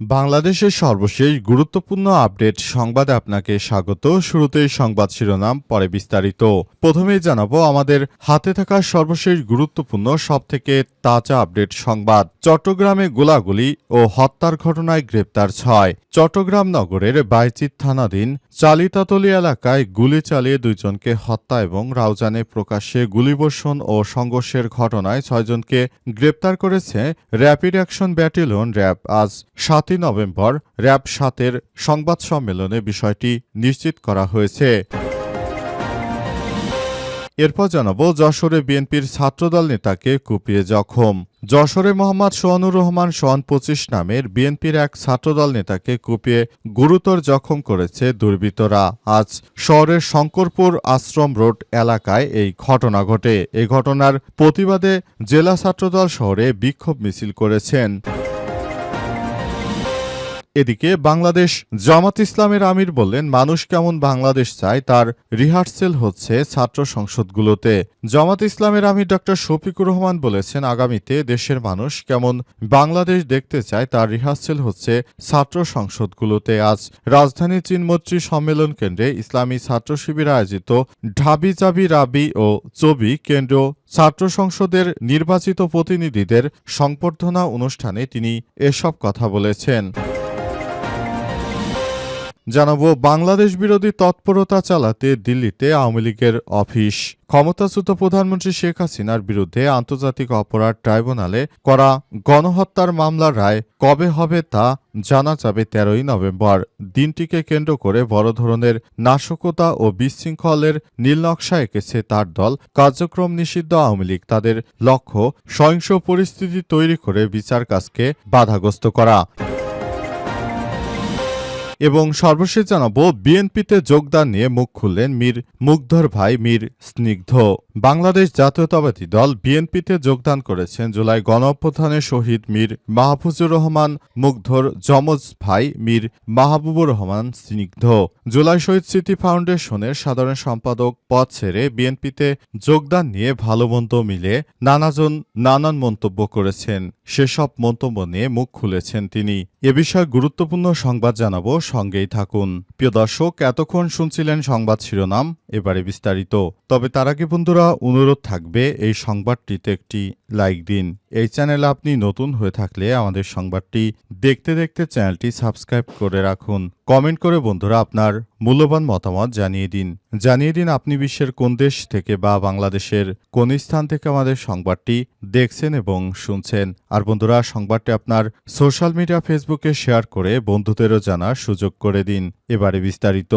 বাংলাদেশের সর্বশেষ গুরুত্বপূর্ণ আপডেট সংবাদে আপনাকে স্বাগত। শুরুতেই সংবাদ শিরোনাম, পরে বিস্তারিত। প্রথমেই জানাব আমাদের হাতে থাকা সর্বশেষ গুরুত্বপূর্ণ, সবথেকে তাজা আপডেট সংবাদ। চট্টগ্রামে গোলাগুলি ও হত্যার ঘটনায় গ্রেপ্তার ছয়। চট্টগ্রাম নগরের বাইচিত থানাধীন চালিতাতলি এলাকায় গুলি চালিয়ে দুইজনকে হত্যা এবং রাউজানে প্রকাশ্যে গুলিবর্ষণ ও সংঘর্ষের ঘটনায় ছয়জনকে গ্রেপ্তার করেছে র্যাপিড অ্যাকশন ব্যাটালিয়ন র্যাব। আজ সাতই নভেম্বর র্যাব সাতের সংবাদ সম্মেলনে বিষয়টি নিশ্চিত করা হয়েছে। এরপর জানাব, যশোরে বিএনপির ছাত্রদল নেতাকে কুপিয়ে জখম। যশোরে মোহাম্মদ সোহানুর রহমান সোহান পঁচিশ নামের বিএনপির এক ছাত্রদল নেতাকে কুপিয়ে গুরুতর জখম করেছে দুর্বৃত্তরা। আজ শহরের শঙ্করপুর আশ্রম রোড এলাকায় এই ঘটনা ঘটে। এ ঘটনার প্রতিবাদে জেলা ছাত্রদল শহরে বিক্ষোভ মিছিল করেছেন। এদিকে বাংলাদেশ জামাত ইসলামের আমির বললেন, মানুষ কেমন বাংলাদেশ চায় তার রিহার্সেল হচ্ছে ছাত্র সংসদগুলোতে। জামাত ইসলামের আমির ডক্টর শফিকুর রহমান বলেছেন, আগামীতে দেশের মানুষ কেমন বাংলাদেশ দেখতে চায় তার রিহার্সেল হচ্ছে ছাত্র সংসদগুলোতে। আজ রাজধানী চীনমৈত্রী সম্মেলন কেন্দ্রে ইসলামী ছাত্র শিবির আয়োজিত ঢাবি চাবি রাবি ও চবি কেন্দ্র ছাত্র সংসদের নির্বাচিত প্রতিনিধিদের সংবর্ধনা অনুষ্ঠানে তিনি এসব কথা বলেছেন। জানাব, বাংলাদেশ বিরোধী তৎপরতা চালাতে দিল্লিতে আওয়ামী লীগের অফিস। ক্ষমতাচ্যুত প্রধানমন্ত্রী শেখ হাসিনার বিরুদ্ধে আন্তর্জাতিক অপরাধ ট্রাইব্যুনালে করা গণহত্যার মামলার রায় কবে হবে তা জানা যাবে তেরোই নভেম্বর। দিনটিকে কেন্দ্র করে বড় ধরনের নাশকতা ও বিশৃঙ্খলের নীলনকশা এঁকেছে তার দল। কার্যক্রম নিষিদ্ধ আওয়ামী লীগ তাদের লক্ষ্য সহিংস পরিস্থিতি তৈরি করে বিচার কাজকে বাধাগ্রস্ত করা। এবং সর্বশেষ জানাব, বিএনপিতে যোগদান নিয়ে মুখ খুললেন মীর মুগ্ধর ভাই মীর স্নিগ্ধ। বাংলাদেশ জাতীয়তাবাদী দল বিএনপিতে যোগদান করেছেন জুলাই গণঅভ্যুত্থানের শহীদ মীর মাহফুজুর রহমান, মুগ্ধর যমজ ভাই মীর মাহবুবুর রহমান স্নিগ্ধ। জুলাই শহীদ স্মৃতি ফাউন্ডেশনের সাধারণ সম্পাদক পদ ছেড়ে বিএনপিতে যোগদান নিয়ে ভালো মন্দ মিলে নানাজন নানান মন্তব্য করেছেন। সেসব মন্তব্য নিয়ে মুখ খুলেছেন তিনি। এ বিষয়ে গুরুত্বপূর্ণ সংবাদ জানাব, সঙ্গেই থাকুন। প্রিয় দর্শক, এতক্ষণ শুনছিলেন সংবাদ শিরোনাম, এবারে বিস্তারিত। তবে তার আগে বন্ধুরা, অনুরোধ থাকবে এই সংবাদটিতে একটি লাইক দিন। এই চ্যানেলে আপনি নতুন হয়ে থাকলে আমাদের সংবাদটি দেখতে দেখতে চ্যানেলটি সাবস্ক্রাইব করে রাখুন। কমেন্ট করে বন্ধুরা আপনার মূল্যবান মতামত জানিয়ে দিন। জানিয়ে দিন আপনি বিশ্বের কোন দেশ থেকে বা বাংলাদেশের কোন স্থান থেকে আমাদের সংবাদটি দেখছেন এবং শুনছেন। আর বন্ধুরা, সংবাদটি আপনার সোশ্যাল মিডিয়া, ফেসবুকে শেয়ার করে বন্ধুদেরও জানার সুযোগ করে দিন। এবারে বিস্তারিত।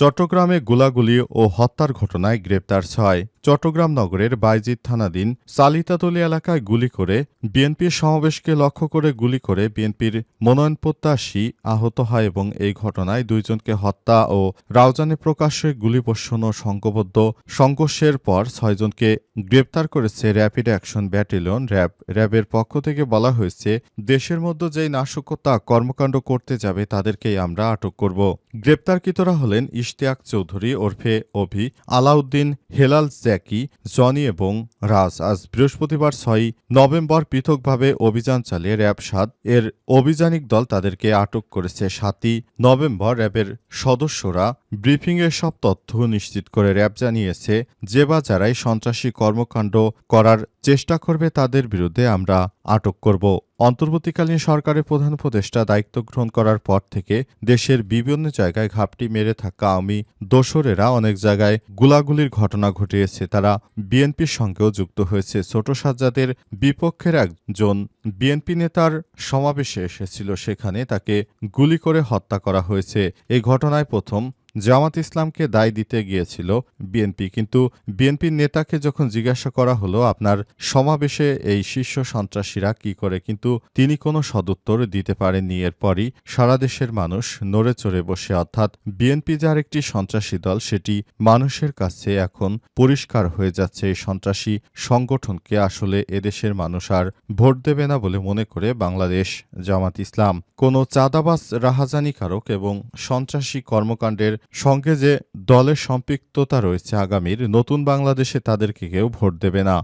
চট্টগ্রামে গুলাগুলি ও হত্যার ঘটনায় গ্রেপ্তার ছয় চট্টগ্রাম নগরের বাইজিৎ থানাধীন সালিতাতলি এলাকায় গুলি করে বিএনপির সমাবেশকে লক্ষ্য করে গুলি করে বিএনপির মনোনয়ন প্রত্যাশী আহত হয় এবং এই ঘটনায় দুইজনকে হত্যা ও রাউজানে প্রকাশ্যে গুলিবর্ষণ ও সংঘবদ্ধ সংঘর্ষের পর ছয়জনকে গ্রেপ্তার করেছে র্যাপিড অ্যাকশন ব্যাটালিয়ন র্যাব। র্যাবের পক্ষ থেকে বলা হয়েছে, দেশের মধ্যে যেই নাশকতা কর্মকাণ্ড করতে যাবে তাদেরকেই আমরা আটক করব। গ্রেপ্তারকৃতরা হলেন ইশতিয়াক চৌধুরী ওরফে অভি আলাউদ্দিন হেলাল জ্যাকি জনি এবং রাজ আজ বৃহস্পতিবার ছয় নভেম্বর পৃথকভাবে অভিযান চালিয়ে র্যাব সাত এর অভিযানিক দল তাদেরকে আটক করেছে। সাতই নভেম্বর র্যাবের সদস্যরা ব্রিফিংয়ে সব তথ্য নিশ্চিত করে র্যাব জানিয়েছে, যে বা যারাই সন্ত্রাসী কর্মকাণ্ড করার চেষ্টা করবে তাদের বিরুদ্ধে আমরা আটক করব। অন্তর্বর্তীকালীন সরকারের প্রধান উপদেষ্টা দায়িত্ব গ্রহণ করার পর থেকে দেশের বিভিন্ন জায়গায় ঘাপটি মেরে থাকা আওয়ামী দোসরেরা অনেক জায়গায় গুলাগুলির ঘটনা ঘটিয়েছে। তারা বিএনপির সঙ্গেও যুক্ত হয়েছে। ছোট সাজ্জাদের বিপক্ষের একজন বিএনপি নেতার সমাবেশে এসেছিল। সেখানে তাকে গুলি করে হত্যা করা হয়েছে। এই ঘটনায় প্রথম জামাত ইসলামকে দায় দিতে গিয়েছিল বিএনপি। কিন্তু বিএনপির নেতাকে যখন জিজ্ঞাসা করা হলো, আপনার সমাবেশে এই শীর্ষ সন্ত্রাসীরা কি করে? কিন্তু তিনি কোনো সদুত্তর দিতে পারেননি। এরপরই সারা দেশের মানুষ নড়ে চড়ে বসে, অর্থাৎ বিএনপি যার একটি সন্ত্রাসী দল, সেটি মানুষের কাছে এখন পরিষ্কার হয়ে যাচ্ছে। এই সন্ত্রাসী সংগঠনকে আসলে এদেশের মানুষ আর ভোট দেবে না বলে মনে করে বাংলাদেশ জামাত ইসলাম। কোনো চাঁদাবাস রাহাজানিকারক এবং সন্ত্রাসী কর্মকাণ্ডের সঙ্গে যে দলের সম্পৃক্ততা রয়েছে আগামীর নতুন বাংলাদেশে তাদেরকে কেউ ভোট দেবে না।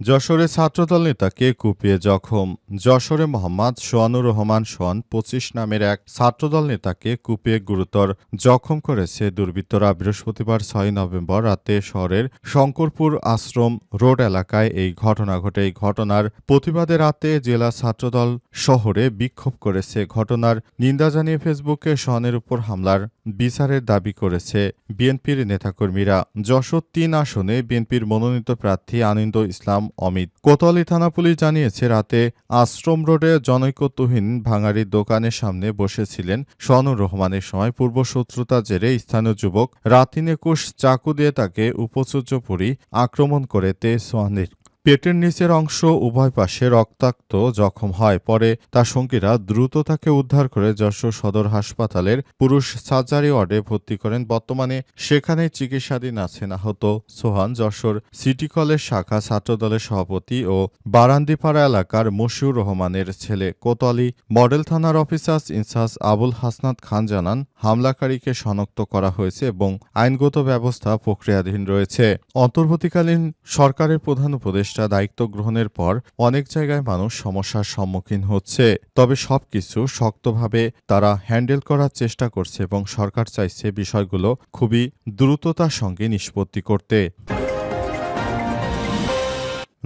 যশোরে ছাত্রদল নেতাকে কুপিয়ে জখম। যশোরে মোহাম্মদ সোয়ানুর রহমান সোয়ান পঁচিশ নামের এক ছাত্রদল নেতাকে কুপিয়ে গুরুতর জখম করেছে দুর্বৃত্তরা। বৃহস্পতিবার ছয় নভেম্বর রাতে শহরের শঙ্করপুর আশ্রম রোড এলাকায় এই ঘটনা ঘটে। এই ঘটনার প্রতিবাদে রাতে জেলা ছাত্রদল শহরে বিক্ষোভ করেছে। ঘটনার নিন্দা জানিয়ে ফেসবুকে সোয়ানের উপর হামলার বিচারের দাবি করেছে বিএনপির নেতাকর্মীরা। যশোর তিন আসনে বিএনপির মনোনীত প্রার্থী আনন্দ ইসলাম অমিত। কোতোয়ালি থানা পুলিশ জানিয়েছে, রাতে আশ্রম রোডে জনৈকত্বহীন ভাঙাড়ির দোকানের সামনে বসেছিলেন সনুর রহমানের সময় পূর্বশত্রুতা জেরে স্থানীয় যুবক। রাতিন একুশ চাকু দিয়ে তাকে উপচর্যপুরী আক্রমণ করে তে সোয়ানের পেটের নিচের অংশ উভয় পাশে রক্তাক্ত জখম হয়। পরে তার সঙ্গীরা দ্রুত তাকে উদ্ধার করে যশোর সদর হাসপাতালের পুরুষ সার্জারি ওয়ার্ডে ভর্তি করেন। বর্তমানে সেখানে চিকিৎসাধীন আছেন আহত সোহান যশোর সিটি কলেজ শাখা ছাত্রদলের সভাপতি ও বারান্দিপাড়া এলাকার মশিউর রহমানের ছেলে কোতোয়ালি। মডেল থানার officer in charge Abul Hasnat Khan জানান, হামলাকারীকে শনাক্ত করা হয়েছে এবং আইনগত ব্যবস্থা প্রক্রিয়াধীন রয়েছে। অন্তর্বর্তীকালীন সরকারের প্রধান উপদেষ্টা দায়িত্ব গ্রহণের পর অনেক জায়গায় মানুষ সমস্যার সম্মুখীন হচ্ছে। তবে সবকিছু শক্তভাবে তারা হ্যান্ডেল করার চেষ্টা করছে এবং সরকার চাইছে বিষয়গুলো খুবই দ্রুততার সঙ্গে নিষ্পত্তি করতে।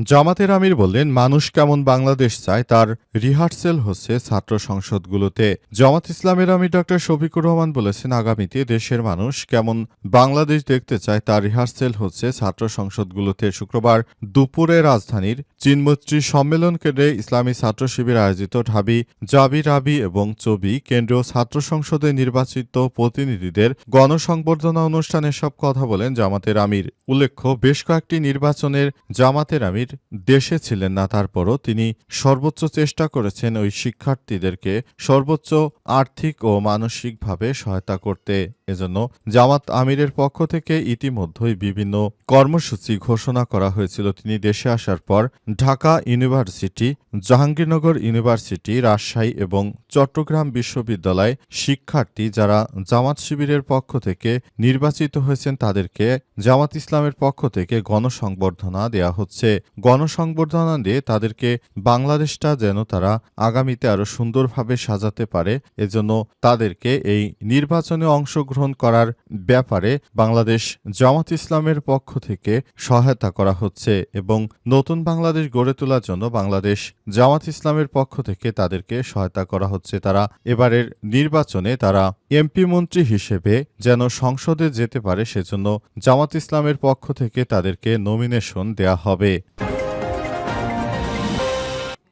জামাতের আমির বললেন, মানুষ কেমন বাংলাদেশ চায় তার রিহার্সেল হচ্ছে ছাত্র সংসদগুলোতে। জামাত ইসলামের আমির ডক্টর শফিকুর রহমান বলেছেন, আগামীতে দেশের মানুষ কেমন বাংলাদেশ দেখতে চায় তার রিহার্সেল হচ্ছে ছাত্র সংসদগুলোতে। শুক্রবার দুপুরে রাজধানীর চিনমৈত্রী সম্মেলন কেন্দ্রে ইসলামী ছাত্র শিবির আয়োজিত ঢাবি, জাবি রাবি এবং চবি কেন্দ্রীয় ছাত্র সংসদে নির্বাচিত প্রতিনিধিদের গণসংবর্ধনা অনুষ্ঠানে সব কথা বলেন জামাতের আমির। উল্লেখ্য, বেশ কয়েকটি নির্বাচনের জামাতের আমির দেশে ছিলেন না, তারপরও তিনি সর্বোচ্চ চেষ্টা করেছেন ওই শিক্ষার্থীদেরকে সর্বোচ্চ আর্থিক ও মানসিকভাবে সহায়তা করতে। এজন্য জামাত আমিরের পক্ষ থেকে ইতিমধ্যেই বিভিন্ন কর্মসূচি ঘোষণা করা হয়েছিল। তিনি দেশে আসার পর ঢাকা ইউনিভার্সিটি, জাহাঙ্গীরনগর ইউনিভার্সিটি, রাজশাহী এবং চট্টগ্রাম বিশ্ববিদ্যালয় শিক্ষার্থী যারা জামাত শিবিরের পক্ষ থেকে নির্বাচিত হয়েছেন, তাদেরকে জামাত ইসলামের পক্ষ থেকে গণসংবর্ধনা দেয়া হচ্ছে। গণসংবর্ধনা দিয়ে তাদেরকে বাংলাদেশটা যেন তারা আগামীতে আরও সুন্দরভাবে সাজাতে পারে, এজন্য তাদেরকে এই নির্বাচনে অংশগ্রহণ করার ব্যাপারে বাংলাদেশ জামাত ইসলামের পক্ষ থেকে সহায়তা করা হচ্ছে এবং নতুন বাংলাদেশ গড়ে তোলার জন্য বাংলাদেশ জামাত ইসলামের পক্ষ থেকে তাদেরকে সহায়তা করা হচ্ছে। তারা এবারের নির্বাচনে তারা এমপি মন্ত্রী হিসেবে যেন সংসদে যেতে পারে, সেজন্য জামাত ইসলামের পক্ষ থেকে তাদেরকে নমিনেশন দেয়া হবে।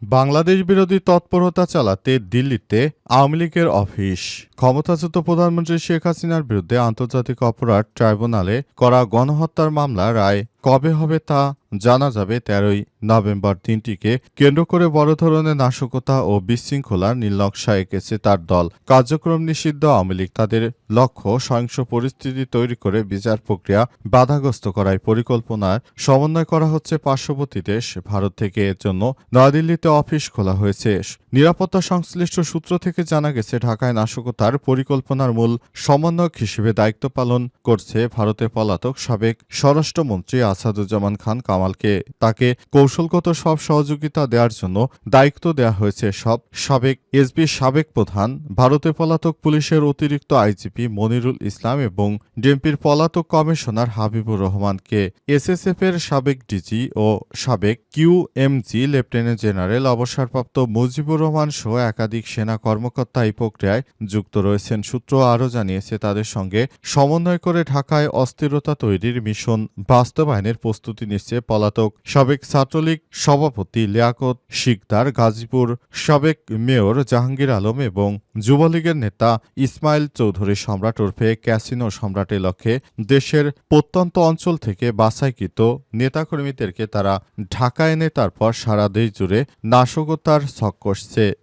বাংলাদেশ বিরোধী তৎপরতা চালাতে দিল্লিতে আওয়ামী লীগের অফিস। ক্ষমতাচ্যুত প্রধানমন্ত্রী শেখ হাসিনার বিরুদ্ধে আন্তর্জাতিক অপরাধ ট্রাইব্যুনালে করা গণহত্যার মামলা রায় কবে হবে তা জানা যাবে তেরোই নভেম্বর দিনটিকে। কেন্দ্র করে বড় ধরনের নাশকতা ও বিশৃঙ্খলার নীলনকশা এঁকেছে তার দল। কার্যক্রম নিষিদ্ধ আওয়ামী লীগ তাদের লক্ষ্য সহিংস পরিস্থিতি তৈরি করে বিচার প্রক্রিয়া বাধাগ্রস্ত করায় পরিকল্পনার সমন্বয় করা হচ্ছে পার্শ্ববর্তী দেশ ভারত থেকে। এর জন্য নয়াদিল্লিতে অফিস খোলা হয়েছে। নিরাপত্তা সংশ্লিষ্ট সূত্র থেকে জানা গেছে, ঢাকায় নাশকতার পরিকল্পনার মূল সমন্বয়ক হিসেবে দায়িত্ব পালন করছে ভারতের পলাতক সাবেক স্বরাষ্ট্রমন্ত্রী আসাদুজ্জামান খান কামালকে। তাকে কৌশলগত সব সহযোগিতা দেওয়ার জন্য দায়িত্ব দেওয়া হয়েছে সব সাবেক এসবি সাবেক প্রধান, ভারতের পলাতক পুলিশের অতিরিক্ত আইজিপি মনিরুল ইসলাম এবং ডিএমপির পলাতক কমিশনার হাবিবুর রহমানকে। এসএসএফ এর সাবেক ডিজি ও সাবেক কিউএমজি লেফটেন্যান্ট জেনারেল, অবসরপ্রাপ্ত মুজিবুর রহমান সহ একাধিক সেনা কর্মকর্তা এই প্রক্রিয়ায় যুক্ত রয়েছেন। সূত্র আরও জানিয়েছে, তাদের সঙ্গে সমন্বয় করে ঢাকায় অস্থিরতা তৈরির মিশন বাস্তবায়নের প্রস্তুতি নিচ্ছে পলাতক সাবেক ছাত্রলীগ সভাপতি লিয়াকত শিকদার, গাজীপুর সাবেক মেয়র জাহাঙ্গীর আলম এবং যুবলীগের নেতা ইসমাইল চৌধুরী সম্রাট ওরফে ক্যাসিনো সম্রাটের লক্ষ্যে দেশের প্রত্যন্ত অঞ্চল থেকে বাছাইকৃত নেতাকর্মীদেরকে তারা ঢাকা এনে তারপর সারা দেশ জুড়ে নাশকতার ছক কষছে।